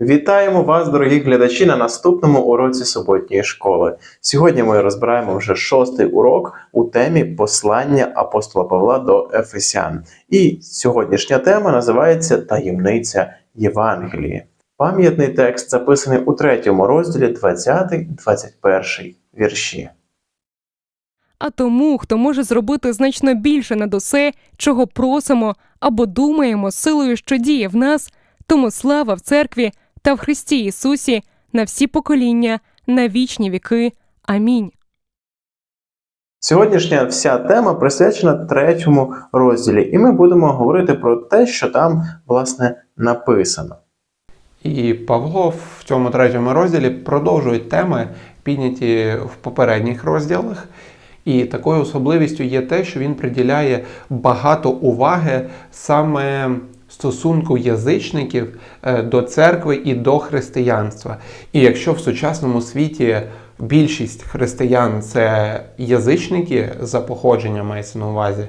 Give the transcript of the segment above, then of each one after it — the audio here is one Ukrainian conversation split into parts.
Вітаємо вас, дорогі глядачі, на наступному уроці суботньої школи. Сьогодні ми розбираємо вже шостий урок у темі послання апостола Павла до Ефесян. І сьогоднішня тема називається Таємниця Євангелії. Пам'ятний текст записаний у третьому розділі 20-21 вірші. а тому, хто може зробити значно більше над усе, чого просимо або думаємо силою, що діє в нас, тому слава в церкві та в Христі Ісусі на всі покоління, на вічні віки. Амінь. Сьогоднішня вся тема присвячена третьому розділі, і ми будемо говорити про те, що там власне написано. І Павло в цьому третьому розділі продовжує теми, підняті в попередніх розділах. І такою особливістю є те, що він приділяє багато уваги саме стосунку язичників е, до церкви і до християнства. І якщо в сучасному світі більшість християн це язичники за походженням мається на увазі,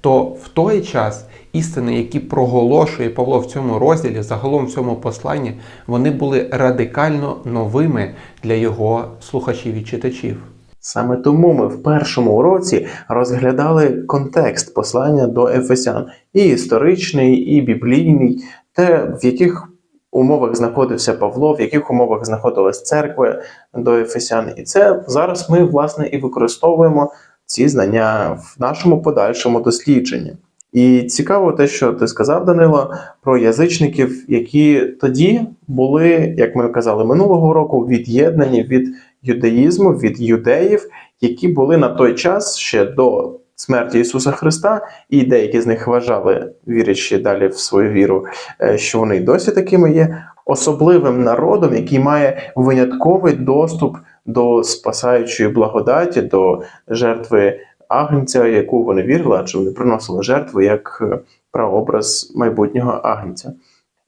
то в той час істини, які проголошує Павло в цьому розділі, загалом в цьому посланні, вони були радикально новими для його слухачів і читачів. Саме тому ми в першому уроці розглядали контекст послання до Ефесян, і історичний, і біблійний, те, в яких умовах знаходився Павло, в яких умовах знаходилась церква до Ефесян. І це зараз ми, власне, і використовуємо ці знання в нашому подальшому дослідженні. І цікаво те, що ти сказав, Данило, про язичників, які тоді були, як ми казали минулого року, від'єднані від юдаїзму, від юдеїв, які були на той час ще до смерті Ісуса Христа, і деякі з них вважали, вірячи далі в свою віру, е, що вони досі такими є, особливим народом, який має винятковий доступ до спасаючої благодаті, до жертви агнця, яку вони вірили, адже вони приносили жертву як е, прообраз майбутнього агнця.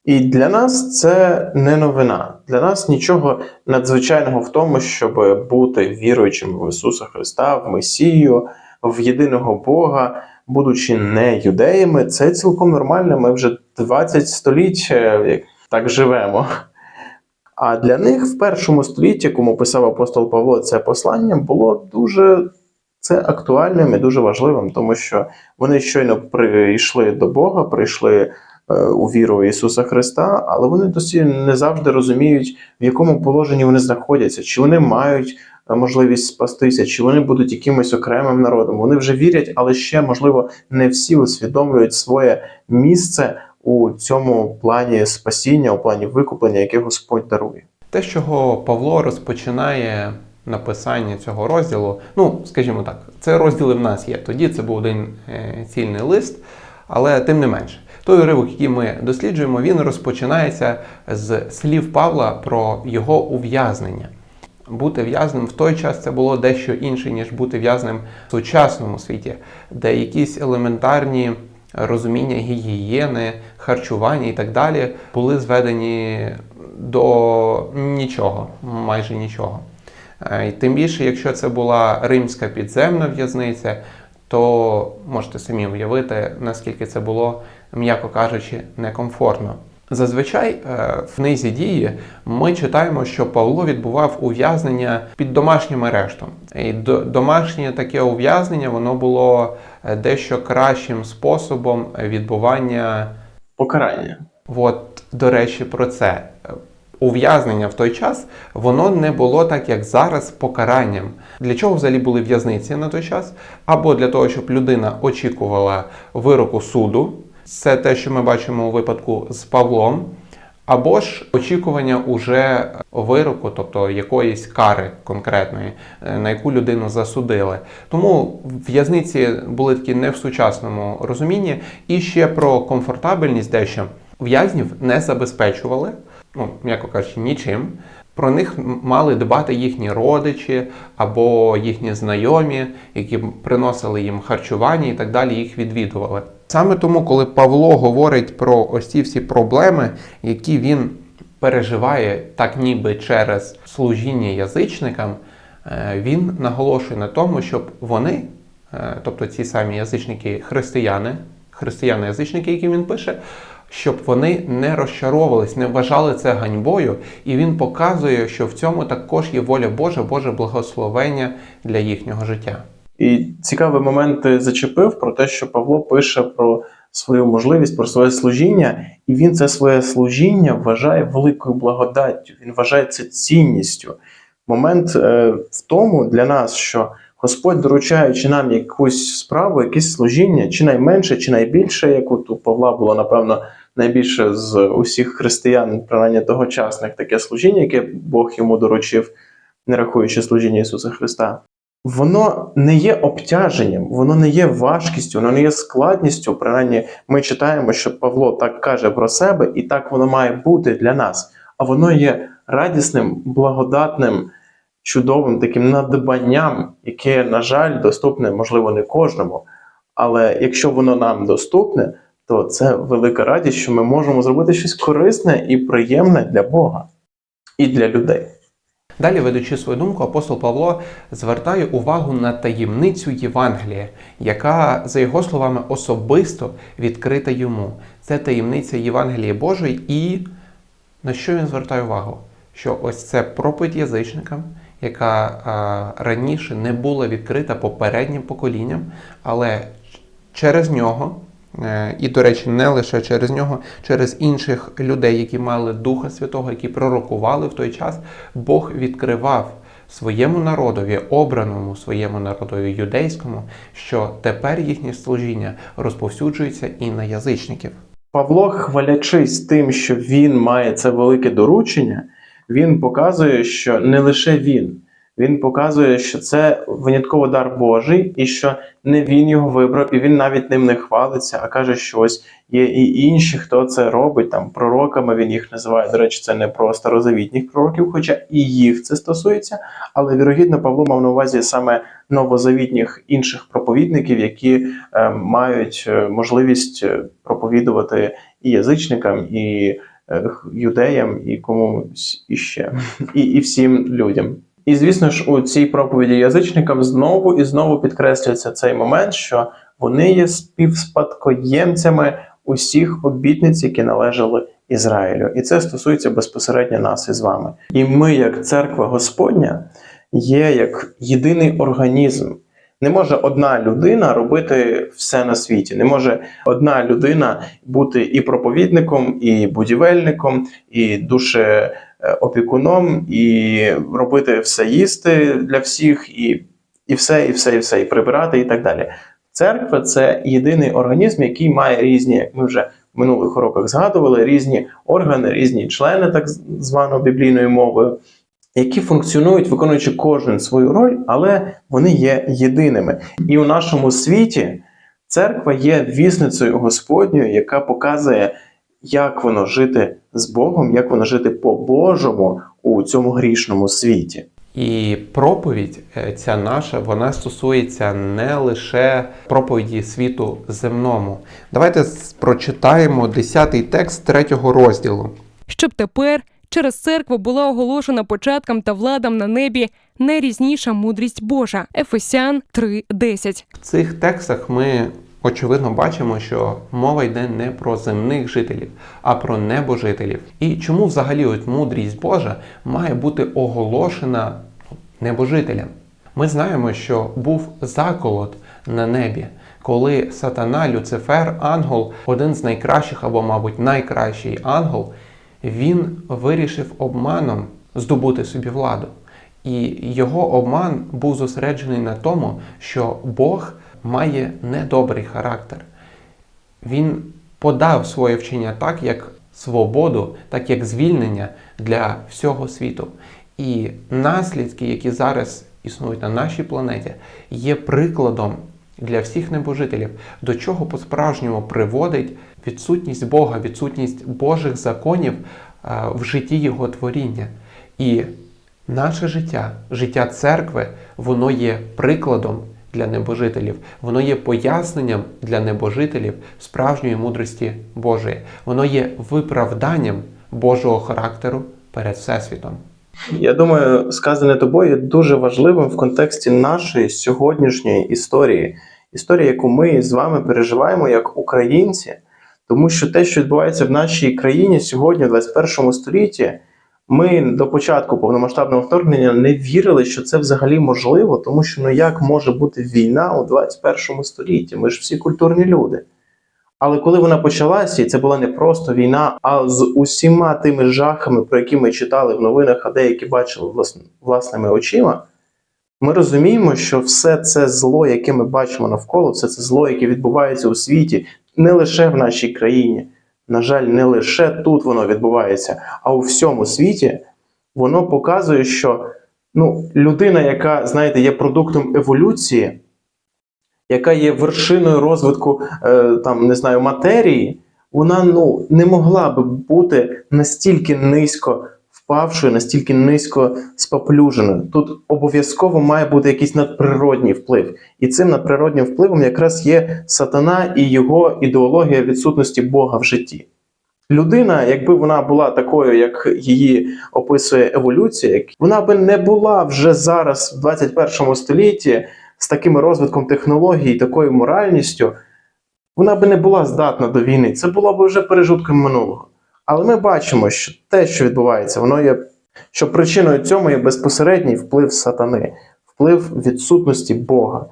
І для нас це не новина. Для нас нічого надзвичайного в тому, щоб бути віруючим в Ісуса Христа, в Месію, в єдиного Бога, будучи не юдеями, це цілком нормально. Ми вже 20 століть е, так живемо. А для них в першому столітті, кому писав апостол Павло, це послання було дуже це актуальним і дуже важливим, тому що вони щойно прийшли до Бога, прийшли у віру в Ісуса Христа, але вони досі не завжди розуміють, в якому положенні вони знаходяться, чи вони мають е, можливість спастися, чи вони будуть якимось окремим народом. Вони вже вірять, але ще, можливо, не всі усвідомлюють своє місце у цьому плані спасіння, у плані викуплення, яке Господь дарує. Те, чого Павло розпочинає написання цього розділу, ну, скажімо так, це розділи в нас є. Тоді це був один е, цільний лист, але тим не менше. Той уривок, який ми досліджуємо, він розпочинається з слів Павла про його ув'язнення. Бути в'язним в той час це було дещо інше, ніж бути в'язним в сучасному світі, де якісь елементарні розуміння гігієни, харчування і так далі були зведені до нічого, майже нічого. Е, І тим більше, якщо це була римська підземна в'язниця, то можете самі уявити, наскільки це було, м'яко кажучи, некомфортно. Зазвичай е, в книзі дії ми читаємо, що Павло відбував ув'язнення під домашнім арештом. І до- домашнє таке ув'язнення воно було е, дещо кращим способом відбування Покарання. От, до речі, про це. Ув'язнення в той час воно не було так, як зараз, покаранням. Для чого взагалі були в'язниці на той час? Або для того, щоб людина очікувала вироку суду, це те, що ми бачимо у випадку з Павлом, або ж очікування уже вироку, тобто якоїсь кари конкретної, е, на яку людину засудили. Тому в'язниці були такі не в сучасному розумінні. І ще про комфортабельність дещо в'язнів не забезпечували, ну м'яко кажучи, нічим. Про них мали дбати їхні родичі або їхні знайомі, які приносили їм харчування і так далі, їх відвідували. Саме тому, коли Павло говорить про ось ці всі проблеми, які він переживає так ніби через служіння язичникам, е, він наголошує на тому, щоб вони, е, тобто ці самі язичники християни, християни-язичники, які він пише, щоб вони не розчаровувались, не вважали це ганьбою, і він показує, що в цьому також є воля Божа, Боже благословення для їхнього життя. І цікавий момент ти зачепив про те, що Павло пише про свою можливість, про своє служіння, і він це своє служіння вважає великою благодаттю. Він вважає це цінністю. Момент е, в тому для нас, що Господь, доручаючи нам якусь справу, якесь служіння, чи найменше, чи найбільше, як у Павла було, напевно, найбільше з усіх християн, принаймні тогочасних, таке служіння, яке Бог йому доручив, не рахуючи служіння Ісуса Христа воно не є обтяженням, воно не є важкістю, воно не є складністю. Принаймні, ми читаємо, що Павло так каже про себе, і так воно має бути для нас. А воно є радісним, благодатним, чудовим таким надбанням, яке, на жаль, доступне, можливо, не кожному. Але якщо воно нам доступне, то це велика радість, що ми можемо зробити щось корисне і приємне для Бога і для людей. Далі, ведучи свою думку, апостол Павло звертає увагу на таємницю Євангелія, яка, за його словами, особисто відкрита йому. Це таємниця Євангелія Божої, і на що він звертає увагу? Що ось це проповідь язичникам, яка а, раніше не була відкрита попереднім поколінням, але через нього. Е, І, до речі, не лише через нього, через інших людей, які мали Духа Святого, які пророкували в той час, Бог відкривав своєму народові, обраному своєму народові юдейському, що тепер їхнє служіння розповсюджується і на язичників. Павло, хвалячись тим, що він має це велике доручення, він показує, що не лише він. Він показує, що це винятково дар Божий, і що не він його вибрав, і він навіть ним не хвалиться, а каже, що ось є і інші, хто це робить. Там пророками він їх називає. До речі, це не про старозавітніх пророків, хоча і їх це стосується. Але вірогідно, Павло мав на увазі саме новозавітніх інших проповідників, які е, мають е, можливість е, проповідувати і язичникам, і е, юдеям, і комусь іще, і, і всім людям. І звісно ж, у цій проповіді язичникам знову і знову підкреслюється цей момент, що вони є співспадкоємцями усіх обітниць, які належали Ізраїлю. І це стосується безпосередньо нас із вами. І ми, як церква Господня, є як єдиний організм. Не може одна людина робити все на світі. Не може одна людина бути і проповідником, і будівельником, і душеопікуном, і робити все їсти для всіх, і, і все, і все, і все, і прибирати, і так далі. Церква це єдиний організм, який має різні, як ми вже в минулих уроках згадували, різні органи, різні члени, так звано біблійною мовою, які функціонують, виконуючи кожен свою роль, але вони є єдиними. І у нашому світі церква є вісницею Господньою, яка показує, як воно жити з Богом, як воно жити по-божому у цьому грішному світі. І проповідь е, ця наша, вона стосується не лише проповіді світу земному. Давайте прочитаємо 10 текст 3 розділу. щоб тепер через церкву була оголошена початкам та владам на небі найрізніша мудрість Божа. Ефесян 3.10. В цих текстах ми очевидно бачимо, що мова йде не про земних жителів, а про небожителів. І чому взагалі от мудрість Божа має бути оголошена небожителям? Ми знаємо, що був заколот на небі, коли сатана, Люцифер, ангел, один з найкращих або, мабуть, найкращий ангел, він вирішив обманом здобути собі владу. І його обман був зосереджений на тому, що Бог має недобрий характер. Він подав своє вчення так, як свободу, так як звільнення для всього світу. І наслідки, які зараз існують на нашій планеті, є прикладом для всіх небожителів, до чого по-справжньому приводить відсутність Бога, відсутність Божих законів е, в житті Його творіння. І наше життя, життя церкви, воно є прикладом для небожителів, воно є поясненням для небожителів справжньої мудрості Божої. Воно є виправданням Божого характеру перед Всесвітом. Я думаю, сказане тобою дуже важливим в контексті нашої сьогоднішньої історії, історії, яку ми з вами переживаємо як українці, Тому що те, що відбувається в нашій країні сьогодні, в 21 столітті, ми до початку повномасштабного вторгнення не вірили, що це взагалі можливо, тому що ну як може бути війна у 21 столітті? Ми ж всі культурні люди. Але коли вона почалася, і це була не просто війна, а з усіма тими жахами, про які ми читали в новинах, а деякі бачили власними очима, ми розуміємо, що все це зло, яке ми бачимо навколо, все це зло, яке відбувається у світі, не лише в нашій країні. На жаль, не лише тут воно відбувається, а у всьому світі воно показує, що ну, людина, яка, знаєте, є продуктом еволюції, яка є вершиною розвитку е, там, не знаю, матерії, вона ну, не могла би бути настільки низько впавшою, настільки низько споплюженою. Тут обов'язково має бути якийсь надприродній вплив. І цим надприроднім впливом якраз є сатана і його ідеологія відсутності Бога в житті. Людина, якби вона була такою, як її описує еволюція, вона би не була вже зараз, в 21 столітті, з таким розвитком технологій, такою моральністю, вона би не була здатна до війни. Це було б вже пережитком минулого. Але ми бачимо, що те, що відбувається, воно є, що причиною цьому є безпосередній вплив сатани, вплив відсутності Бога.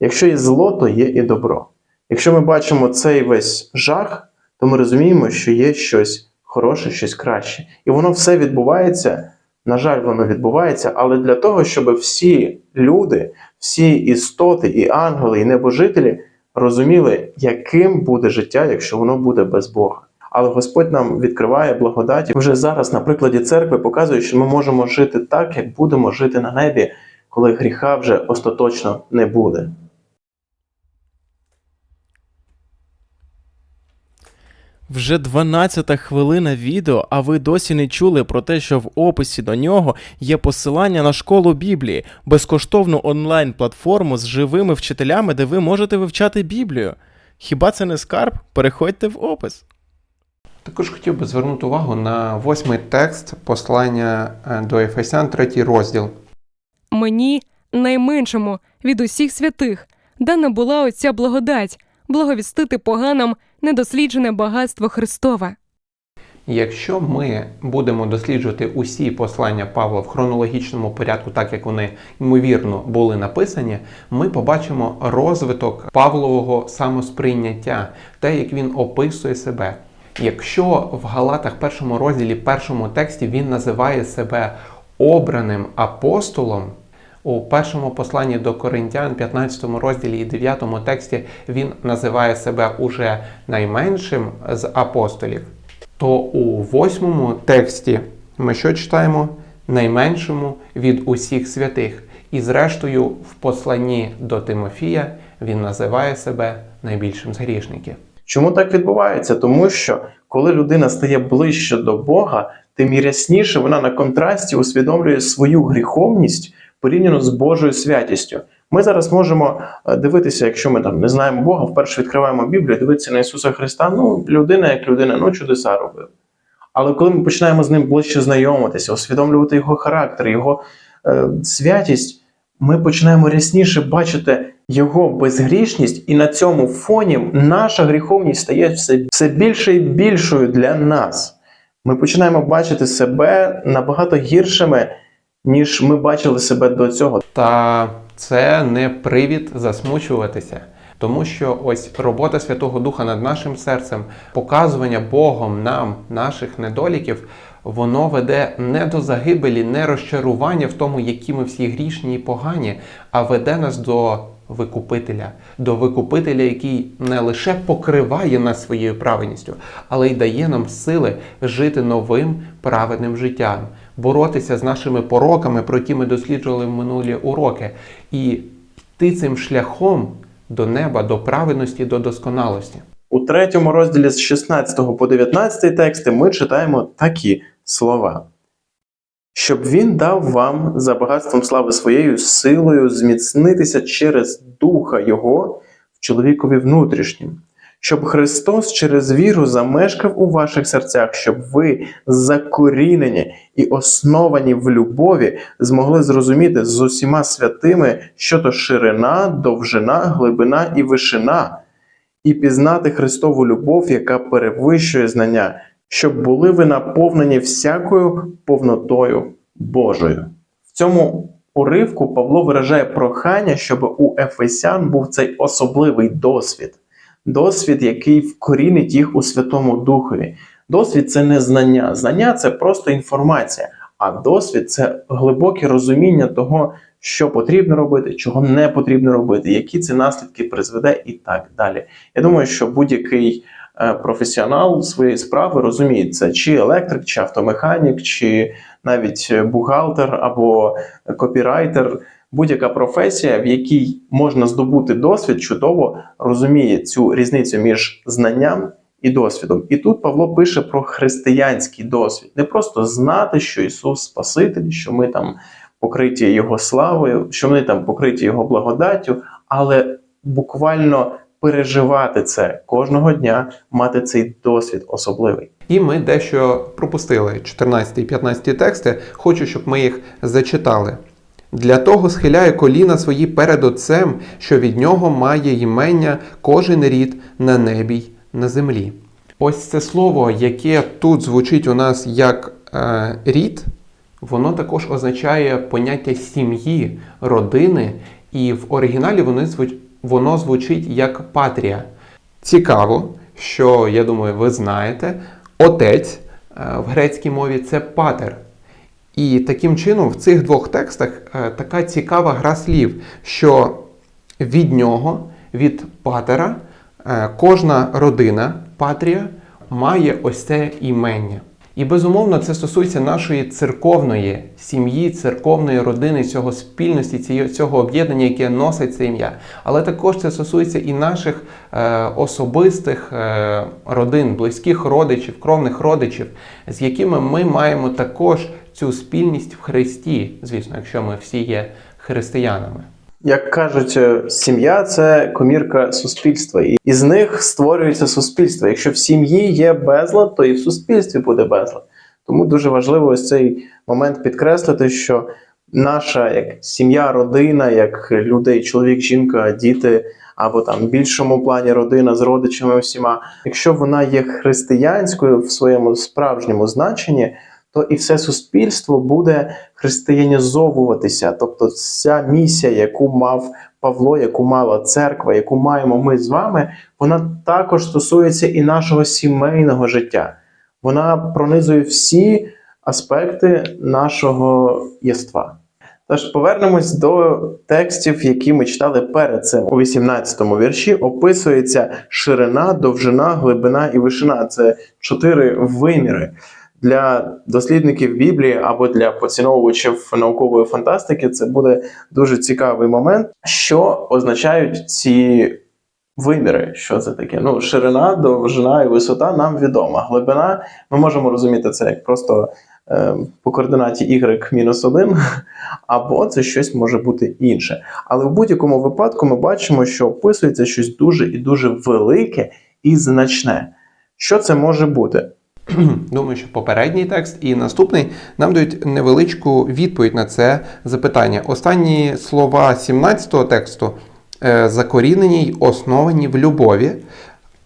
Якщо є зло, то є і добро. Якщо ми бачимо цей весь жах, то ми розуміємо, що є щось хороше, щось краще. І воно все відбувається. На жаль, воно відбувається, але для того, щоб всі люди, всі істоти, і ангели, і небожителі розуміли, яким буде життя, якщо воно буде без Бога. Але Господь нам відкриває благодаті вже зараз на прикладі церкви показує, що ми можемо жити так, як будемо жити на небі, коли гріха вже остаточно не буде. Вже 12-та хвилина відео, а ви досі не чули про те, що в описі до нього є посилання на школу Біблії, безкоштовну онлайн-платформу з живими вчителями, де ви можете вивчати Біблію. Хіба це не скарб? Переходьте в опис. Також хотів би звернути увагу на восьмий текст послання е, до Ефесян, третій розділ. Мені, найменшому від усіх святих, дана була оця благодать благовістити поганам недосліджене багатство Христове. Якщо ми будемо досліджувати усі послання Павла в хронологічному порядку, так як вони ймовірно були написані, ми побачимо розвиток Павлового самосприйняття, те, як він описує себе. Якщо в Галатах першому розділі, першому тексті він називає себе обраним апостолом, у першому посланні до Коринтян, 15 розділі і 9 тексті, він називає себе уже найменшим з апостолів, то у восьмому тексті ми що читаємо? Найменшому від усіх святих. І зрештою, в посланні до Тимофія він називає себе найбільшим з грішників. Чому так відбувається? Тому що коли людина стає ближче до Бога, тим ясніше вона на контрасті усвідомлює свою гріховність порівняно з Божою святістю. Ми зараз можемо е, дивитися, якщо ми там не знаємо Бога, вперше відкриваємо Біблію, дивитися на Ісуса Христа. Ну, людина як людина, ну чудеса робив. Але коли ми починаємо з ним ближче знайомитися, усвідомлювати його характер, його е, святість, ми починаємо рясніше бачити його безгрішність, і на цьому фоні наша гріховність стає все, все більше і більшою для нас. Ми починаємо бачити себе набагато гіршими, ніж ми бачили себе до цього. Та це не привід засмучуватися. Тому що ось робота Святого Духа над нашим серцем, показування Богом нам наших недоліків, воно веде не до загибелі, не розчарування в тому, які ми всі грішні і погані, а веде нас до викупителя, до викупителя, який не лише покриває нас своєю праведністю, але й дає нам сили жити новим праведним життям, боротися з нашими пороками, про які ми досліджували в минулі уроки, і йти цим шляхом до неба, до праведності, до досконалості. У третьому розділі з 16 по 19 тексти ми читаємо такі слова. Щоб він дав вам за багатством слави своєю силою зміцнитися через Духа Його в чоловікові внутрішнім, щоб Христос через віру замешкав у ваших серцях, щоб ви закорінені і основані в любові змогли зрозуміти з усіма святими, що то ширина, довжина, глибина і вишина, і пізнати Христову любов, яка перевищує знання, щоб були ви наповнені всякою повнотою Божою. В цьому уривку Павло виражає прохання, щоб у Ефесян був цей особливий досвід, досвід, який вкорінить їх у Святому Духові. Досвід це не знання. Знання це просто інформація, а досвід це глибоке розуміння того, що потрібно робити, чого не потрібно робити, які це наслідки призведе, і так далі. Я думаю, що будь-який професіонал своєї справи розуміє це, чи електрик, чи автомеханік, чи навіть е, бухгалтер або копірайтер. Будь-яка професія, в якій можна здобути досвід, чудово розуміє цю різницю між знанням і досвідом. І тут Павло пише про християнський досвід, не просто знати, що Ісус Спаситель, що ми там покриті Його славою, що ми там покриті Його благодаттю, але буквально переживати це кожного дня, мати цей досвід особливий. І ми дещо пропустили 14 і 15 тексти. Хочу, щоб ми їх зачитали. Для того схиляє коліна свої перед Отцем, що від нього має імення кожен рід на небі й на землі. Ось це слово, яке тут звучить у нас як е, рід, воно також означає поняття сім'ї, родини, і в оригіналі воно, звуч- воно звучить як патрія. Цікаво, що я думаю, ви знаєте, отець е, в грецькій мові це патер. І таким чином в цих двох текстах е, така цікава гра слів, що від нього, від патера, е, кожна родина, патрія, має ось це імення. І безумовно це стосується нашої церковної сім'ї, церковної родини, цього спільності, цього об'єднання, яке носить це ім'я. Але також це стосується і наших е, особистих е, родин, близьких родичів, кровних родичів, з якими ми маємо також цю спільність в Христі, звісно, якщо ми всі є християнами. Як кажуть, е, сім'я це комірка суспільства, і із них створюється суспільство. Якщо в сім'ї є безлад, то і в суспільстві буде безлад. Тому дуже важливо ось цей момент підкреслити, що наша як сім'я, родина, як людей, чоловік, жінка, діти, або там в більшому плані родина з родичами всіма, якщо вона є християнською в своєму справжньому значенні, то і все суспільство буде християнізовуватися. Тобто, ця місія, яку мав Павло, яку мала церква, яку маємо ми з вами, вона також стосується і нашого сімейного життя. Вона пронизує всі аспекти нашого єства. Тож повернемось до текстів, які ми читали перед цим. У 18-му вірші описується ширина, довжина, глибина і вишина. Це чотири виміри. Для дослідників Біблії або для поціновувачів наукової фантастики це буде дуже цікавий момент, що означають ці виміри. Що це таке? Ну, ширина, довжина і висота нам відома. Глибина ми можемо розуміти це як просто е, по координаті y-1, або це щось може бути інше. Але в будь-якому випадку ми бачимо, що описується щось дуже і дуже велике і значне. Що це може бути? Думаю, що попередній текст і наступний нам дають невеличку відповідь на це запитання. Останні слова 17-го тексту е, закорінені й основані в любові.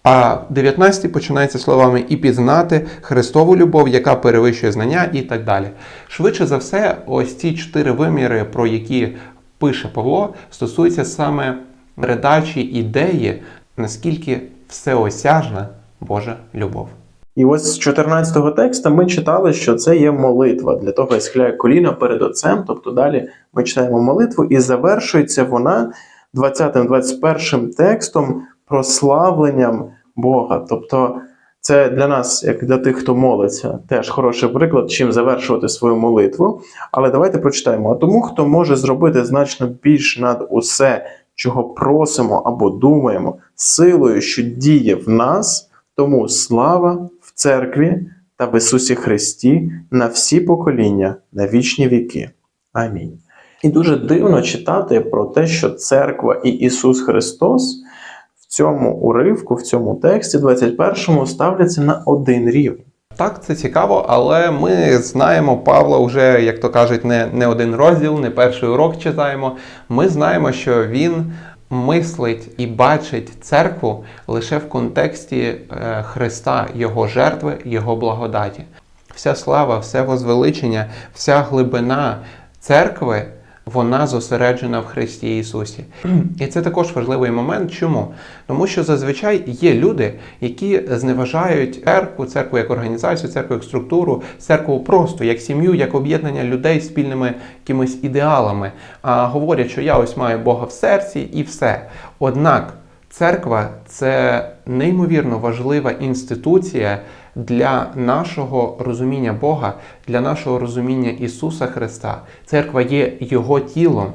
А 19 починається словами і пізнати Христову любов, яка перевищує знання, і так далі. Швидше за все, ось ці чотири виміри, про які пише Павло, стосуються саме передачі ідеї, наскільки всеосяжна Божа любов. І ось з 14-го текста ми читали, що це є молитва. Для того я схиляю коліна перед отцем. Тобто далі ми читаємо молитву, і завершується вона 20-21 текстом прославленням Бога. Тобто, це для нас, як для тих, хто молиться, теж хороший приклад, чим завершувати свою молитву. Але давайте прочитаємо. А тому, хто може зробити значно більш над усе, чого просимо або думаємо, силою, що діє в нас. Тому слава церкві та в Ісусі Христі на всі покоління, на вічні віки. Амінь. І дуже дивно читати про те, що церква і Ісус Христос в цьому уривку, в цьому тексті 21-му ставляться на один рівень. Так, це цікаво, але ми знаємо Павла вже, як то кажуть, не, не один розділ, не перший урок читаємо. Ми знаємо, що він мислить і бачить церкву лише в контексті е, Христа, Його жертви, Його благодаті. Вся слава, все возвеличення, вся глибина церкви, вона зосереджена в Христі Ісусі. І це також важливий момент. Чому? Тому що зазвичай є люди, які зневажають церкву, церкву як організацію, церкву як структуру, церкву просто як сім'ю, як об'єднання людей спільними якимись ідеалами. А говорять, що я ось маю Бога в серці і все. Однак церква це неймовірно важлива інституція для нашого розуміння Бога, для нашого розуміння Ісуса Христа. Церква є Його тілом.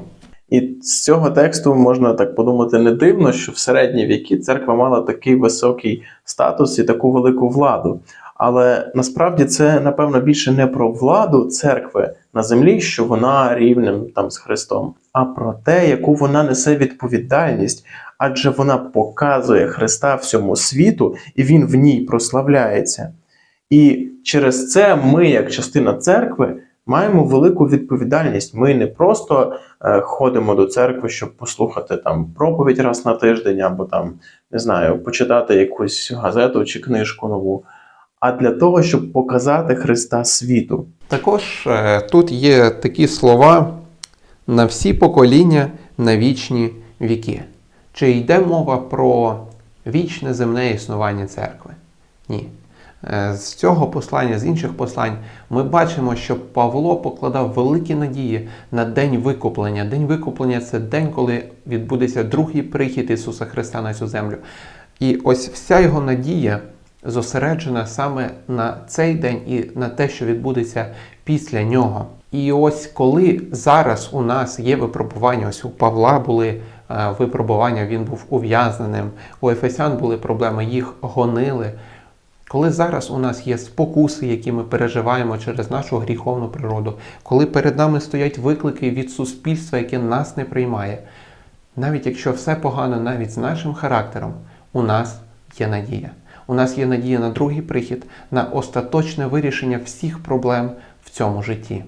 І з цього тексту можна так подумати не дивно, що в середні віки церква мала такий високий статус і таку велику владу. Але насправді це напевно більше не про владу церкви на землі, що вона рівнем там з Христом, а про те, яку вона несе відповідальність, адже вона показує Христа всьому світу, і він в ній прославляється. І через це ми, як частина церкви, маємо велику відповідальність. Ми не просто е, ходимо до церкви, щоб послухати там проповідь раз на тиждень, або там не знаю, почитати якусь газету чи книжку нову, а для того, щоб показати Христа світу. Також е, тут є такі слова на всі покоління, на вічні віки. Чи йде мова про вічне земне існування церкви? Ні. Е, З цього послання, з інших послань, ми бачимо, що Павло покладав великі надії на день викуплення. День викуплення це день, коли відбудеться другий прихід Ісуса Христа на цю землю. І ось вся його надія зосереджена саме на цей день і на те, що відбудеться після нього. І ось коли зараз у нас є випробування, ось у Павла були е, випробування, він був ув'язненим, у Ефесян були проблеми, їх гонили. Коли зараз у нас є спокуси, які ми переживаємо через нашу гріховну природу, коли перед нами стоять виклики від суспільства, яке нас не приймає, навіть якщо все погано, навіть з нашим характером, у нас є надія. У нас є надія на другий прихід, на остаточне вирішення всіх проблем в цьому житті.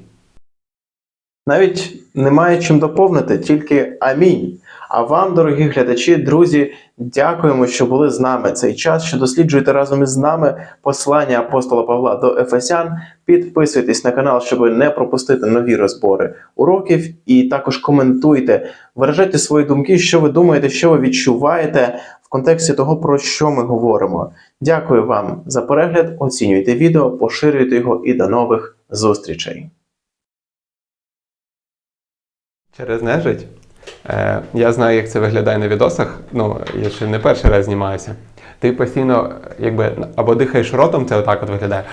Навіть немає чим доповнити, тільки амінь. А вам, дорогі глядачі, друзі, дякуємо, що були з нами цей час, що досліджуєте разом із нами послання апостола Павла до Ефесян. Підписуйтесь на канал, щоб не пропустити нові розбори уроків, і також коментуйте, виражайте свої думки, що ви думаєте, що ви відчуваєте контексті того, про що ми говоримо. Дякую вам за перегляд. Оцінюйте відео, поширюйте його і до нових зустрічей. Через нежить. Е, я знаю, як це виглядає на відосах. Ну, я ще не перший раз знімаюся. Ти постійно, якби або дихаєш ротом, це отак от виглядає.